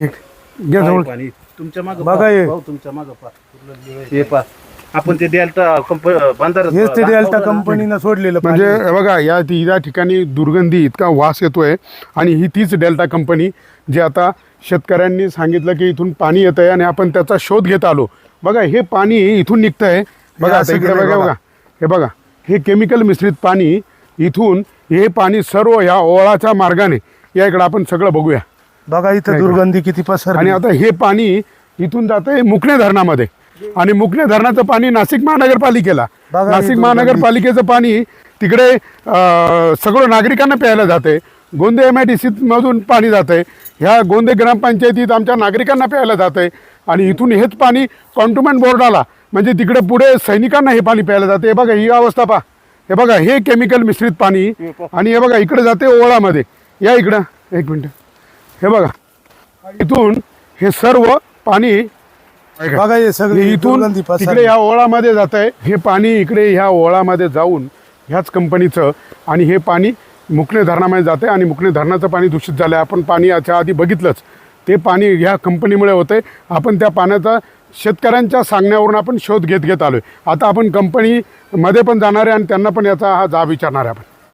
घ्या जवळ. पाणी. तुमच्या माग बघा हे. तुमच्या माग हे पा. आपण ते डेल्टा कंप बांधार हेच ते डेल्टा कंपनीनं सोडलेलं म्हणजे पाणी. बघा या या ठिकाणी दुर्गंधी इतका वास येतोय आणि ही तीच डेल्टा कंपनी जे आता शेतकऱ्यांनी सांगितलं की इथून पाणी येत आहे आणि आपण त्याचा शोध घेत आलो. बघा हे पाणी इथून निघतं आहे बघा आता असं इकडे बघा. बघा. हे बघा हे केमिकल मिश्रित पाणी इथून हे पाणी सर्व ह्या ओळाच्या मार्गाने. या इकडे आपण सगळं बघूया. बघा इथं दुर्गंधी किती पसर आणि आता हे पाणी इथून जात आहे मुकणे धरणामध्ये. आणि मुकणे धरणाचं पाणी नाशिक महानगरपालिकेला. बघा ही नाशिक. महानगरपालिकेचं पाणी तिकडे अं, सगळं नागरिकांना प्यायला जाते. गोंदे एम आय डी मधून पाणी जाते. ह्या गोंदे ग्रामपंचायतीत आमच्या नागरिकांना प्यायला जाते. आणि इथून हेच पाणी कॉन्टोमेंट बोर्डाला म्हणजे तिकडे पुढे सैनिकांना हे पाणी प्यायला जाते. हे बघा ही अवस्था पहा. हे बघा हे केमिकल मिश्रित पाणी. आणि हे बघा इकडे जाते ओळामध्ये या इकडं. एक मिनटं. हे बघा इथून हे सर्व पाणी बघा हे सगळी इथून पसरली. या ओळामध्ये जात आहे हे पाणी इकडे ह्या ओळामध्ये जाऊन ह्याच कंपनीचं आणि हे पाणी मुकणे धरणामध्ये जाते आणि मुकणे धरणाचं पाणी दूषित झालं आहे आपण पाणी याच्या आधी बघितलंच. ते पाणी ह्या कंपनीमुळे होते आपण त्या पाण्याचा शेतकऱ्यांच्या सांगण्यावरून आपण शोध घेत घेत आलो आहे आता आपण कंपनीमध्ये पण जाणार आहे आणि त्यांना पण याचा हा जाब विचारणार आहे आपण.